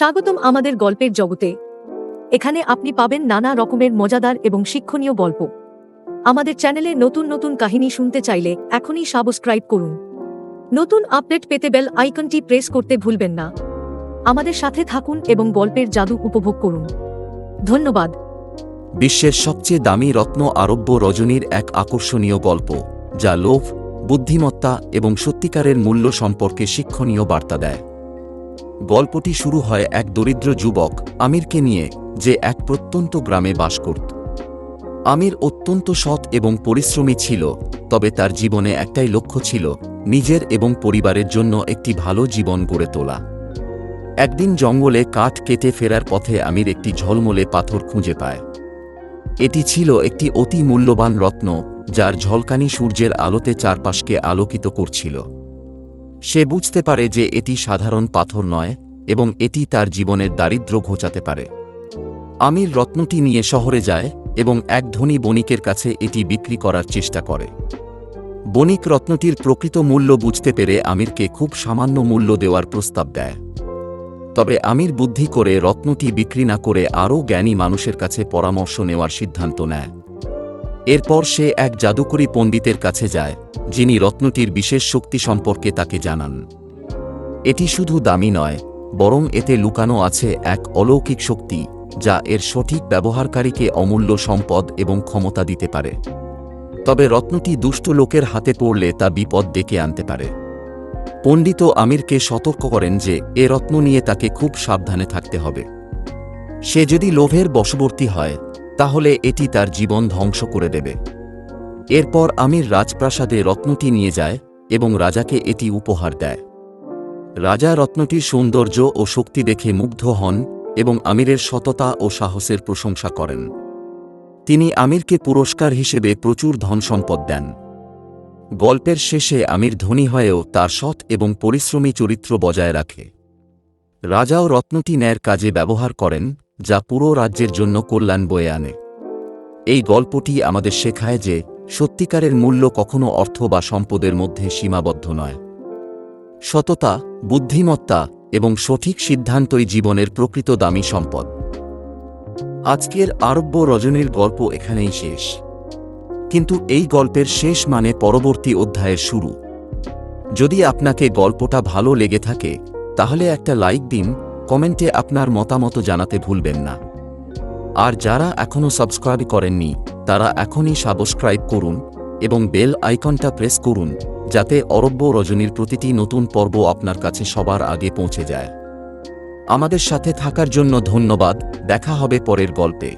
স্বাগতম আমাদের গল্পের জগতে। এখানে আপনি পাবেন নানা রকমের মজাদার এবং শিক্ষণীয় গল্প। আমাদের চ্যানেলে নতুন নতুন কাহিনী শুনতে চাইলে এখনই সাবস্ক্রাইব করুন। নতুন আপডেট পেতে বেল আইকনটি প্রেস করতে ভুলবেন না। আমাদের সাথে থাকুন এবং গল্পের জাদু উপভোগ করুন। ধন্যবাদ। বিশ্বের সবচেয়ে দামি রত্ন আরব্য রজনীর এক আকর্ষণীয় গল্প, যা লোভ, বুদ্ধিমত্তা এবং সত্যিকারের মূল্য সম্পর্কে শিক্ষণীয় বার্তা দেয়। গল্পটি শুরু হয় এক দরিদ্র যুবক আমিরকে নিয়ে, যে এক প্রত্যন্ত গ্রামে বাস করত। আমির অত্যন্ত সৎ এবং পরিশ্রমী ছিল, তবে তার জীবনে একটাই লক্ষ্য ছিল, নিজের এবং পরিবারের জন্য একটি ভালো জীবন গড়ে তোলা। একদিন জঙ্গলে কাঠ কেটে ফেরার পথে আমির একটি ঝলমলে পাথর খুঁজে পায়। এটি ছিল একটি অতি মূল্যবান রত্ন, যার ঝলকানি সূর্যের আলোতে চারপাশকে আলোকিত করছিল। সে বুঝতে পারে যে এটি সাধারণ পাথর নয় এবং এটি তার জীবনের দারিদ্র্য ঘোচাতে পারে। আমির রত্নটি নিয়ে শহরে যায় এবং এক ধনী বণিকের কাছে এটি বিক্রি করার চেষ্টা করে। বণিক রত্নটির প্রকৃত মূল্য বুঝতে পেরে আমিরকে খুব সামান্য মূল্য দেওয়ার প্রস্তাব দেয়। তবে আমির বুদ্ধি করে রত্নটি বিক্রি না করে আরও জ্ঞানী মানুষের কাছে পরামর্শ নেওয়ার সিদ্ধান্ত নেয়। এরপর সে এক জাদুকরী পণ্ডিতের কাছে যায়, যিনি রত্নটির বিশেষ শক্তি সম্পর্কে তাকে জানান। এটি শুধু দামি নয়, বরং এতে লুকানো আছে এক অলৌকিক শক্তি, যা এর সঠিক ব্যবহারকারীকে অমূল্য সম্পদ এবং ক্ষমতা দিতে পারে। তবে রত্নটি দুষ্ট লোকের হাতে পড়লে তা বিপদ ডেকে আনতে পারে। পণ্ডিত আমিরকে সতর্ক করেন যে, এ রত্ন নিয়ে তাকে খুব সাবধানে থাকতে হবে। সে যদি লোভের বশবর্তী হয় তাহলে এটি তার জীবন ধ্বংস করে দেবে। এরপর আমির রাজপ্রাসাদে রত্নটি নিয়ে যায় এবং রাজাকে এটি উপহার দেয়। রাজা রত্নটির সৌন্দর্য ও শক্তি দেখে মুগ্ধ হন এবং আমিরের সততা ও সাহসের প্রশংসা করেন। তিনি আমিরকে পুরস্কার হিসেবে প্রচুর ধনসম্পদ দেন। গল্পের শেষে আমির ধনী হয়েও তার সৎ এবং পরিশ্রমী চরিত্র বজায় রাখে। রাজাও রত্নটি ন্যায়ের কাজে ব্যবহার করেন যা পুরো রাজ্যের জন্য কল্যাণ বয়ে আনে। এই গল্পটি আমাদের শেখায় যে সত্যিকারের মূল্য কখনো অর্থ বা সম্পদের মধ্যে সীমাবদ্ধ নয়। সততা, বুদ্ধিমত্তা এবং সঠিক সিদ্ধান্তই জীবনের প্রকৃত দামি সম্পদ। আজকের আরব্য রজনীর গল্প এখানেই শেষ। কিন্তু এই গল্পের শেষ মানে পরবর্তী অধ্যায়ের শুরু। যদি আপনাকে গল্পটা ভালো লেগে থাকে, তাহলে একটা লাইক দিন কমেন্টে আপনার মতামত জানাতে ভুলবেন না। আর যারা এখনও সাবস্ক্রাইব করেননি, তারা এখনই সাবস্ক্রাইব করুন এবং বেল আইকনটা প্রেস করুন, যাতে অরব্য রজনীর প্রতিটি নতুন পর্ব আপনার কাছে সবার আগে পৌঁছে যায়। আমাদের সাথে থাকার জন্য ধন্যবাদ, দেখা হবে পরের গল্পে।